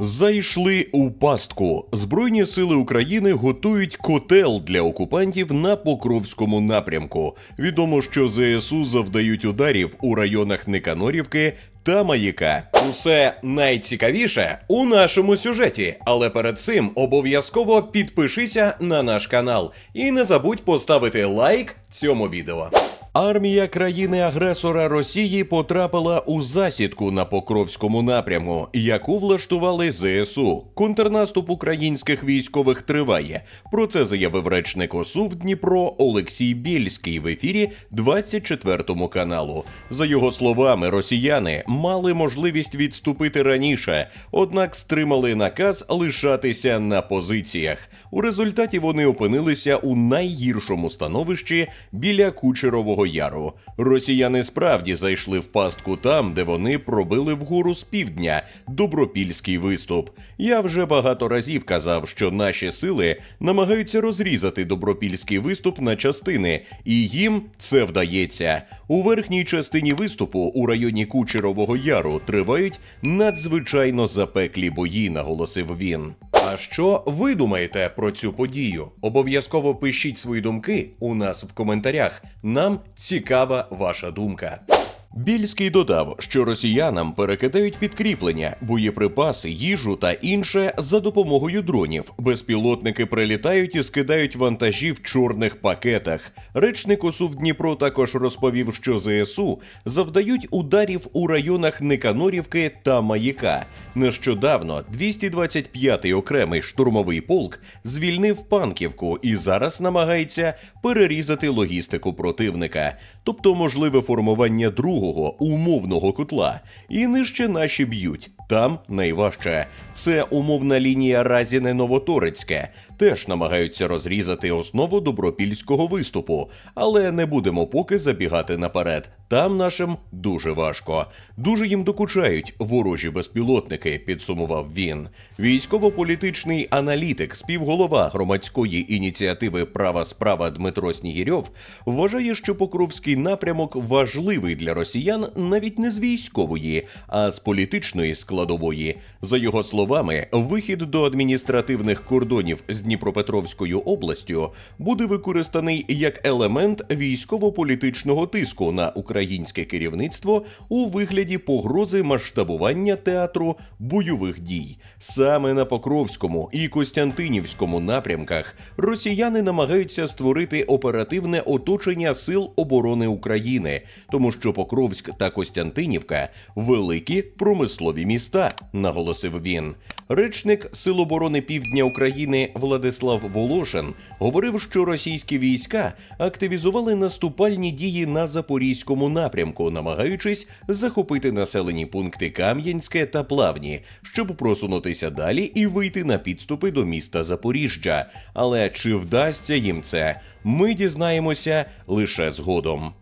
Зайшли у пастку. Збройні сили України готують котел для окупантів на Покровському напрямку. Відомо, що ЗСУ завдають ударів у районах Никанорівки та Маяка. Усе найцікавіше у нашому сюжеті. Але перед цим обов'язково підпишися на наш канал і не забудь поставити лайк цьому відео. Армія країни-агресора Росії потрапила у засідку на Покровському напряму, яку влаштували ЗСУ. Контрнаступ українських військових триває. Про це заявив речник ОСУ в Дніпро Олексій Бєльський в ефірі 24 каналу. За його словами, росіяни мали можливість відступити раніше, однак стримали наказ лишатися на позиціях. У результаті вони опинилися у найгіршому становищі біля Кучерового Яру. Росіяни справді зайшли в пастку там, де вони пробили вгору з півдня добропільський виступ. Я вже багато разів казав, що наші сили намагаються розрізати добропільський виступ на частини, і їм це вдається. У верхній частині виступу у районі Кучерового Яру тривають надзвичайно запеклі бої, наголосив він. А що ви думаєте про цю подію? Обов'язково пишіть свої думки у нас в коментарях. Нам цікава ваша думка. Більський додав, що росіянам перекидають підкріплення, боєприпаси, їжу та інше за допомогою дронів. Безпілотники прилітають і скидають вантажі в чорних пакетах. Речник ОСУ Дніпро також розповів, що ЗСУ завдають ударів у районах Никанорівки та Маяка. Нещодавно 225-й окремий штурмовий полк звільнив Панківку і зараз намагається перерізати логістику противника, тобто можливе формування другого умовного котла. І нижче наші б'ють. Там найважче. Це умовна лінія Разіне Новоторецьке. Теж намагаються розрізати основу добропільського виступу, але не будемо поки забігати наперед. Там нашим дуже важко. Дуже їм докучають ворожі безпілотники, підсумував він. Військово-політичний аналітик, співголова громадської ініціативи Права справа Дмитро Снігірьов вважає, що Покровський напрямок важливий для росіян навіть не з військової, а з політичної складової. За його словами, вихід до адміністративних кордонів з Дніпропетровською областю буде використаний як елемент військово-політичного тиску на українське керівництво у вигляді погрози масштабування театру бойових дій. Саме на Покровському і Костянтинівському напрямках росіяни намагаються створити оперативне оточення сил оборони України, тому що Покровськ та Костянтинівка великі промислові міста, наголосив він. Речник Сил оборони Півдня України Владислав Волошин говорив, що російські війська активізували наступальні дії на запорізькому напрямку, намагаючись захопити населені пункти Кам'янське та Плавні, щоб просунутися далі і вийти на підступи до міста Запоріжжя. Але чи вдасться їм це? Ми дізнаємося лише згодом.